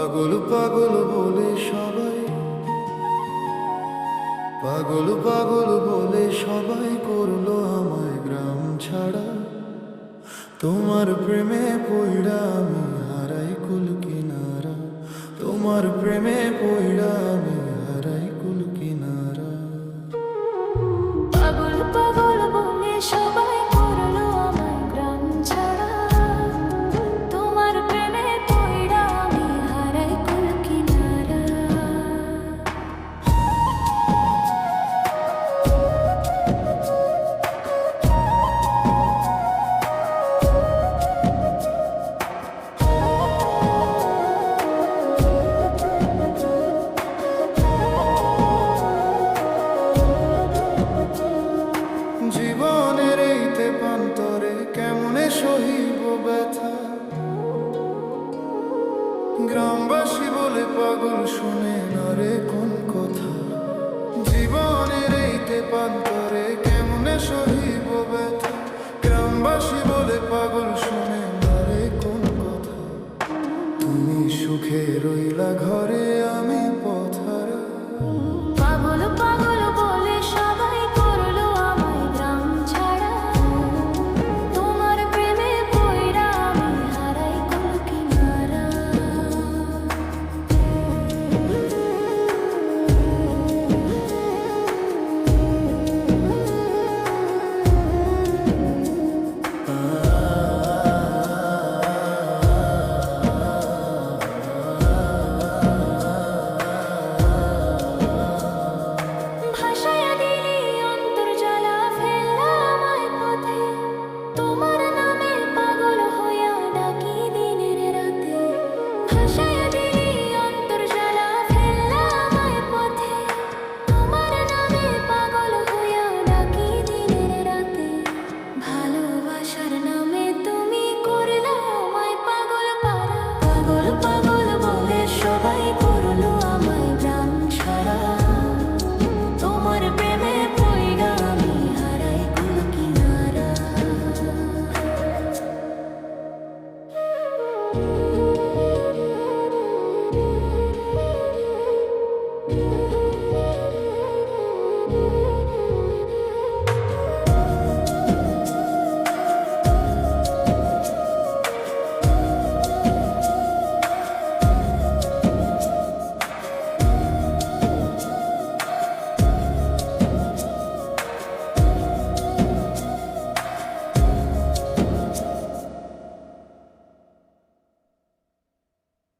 পাগল পাগল বলে সবাই। পাগল পাগল বলে সবাই করল আমায় গ্রাম ছাড়া। তোমার প্রেমে পইড়া আমি হারাই কুল কিনারা। তোমার প্রেমে পইড়া গ্রামবাসী বলে পাগল শুনে না রে কোন কথা? জীবনের এইতে পান্তরে কেমনে সহিব ব্যথা? গ্রামবাসী বলে পাগল শুনে না রে কোন কথা? তুমি সুখে রইলা ঘরে you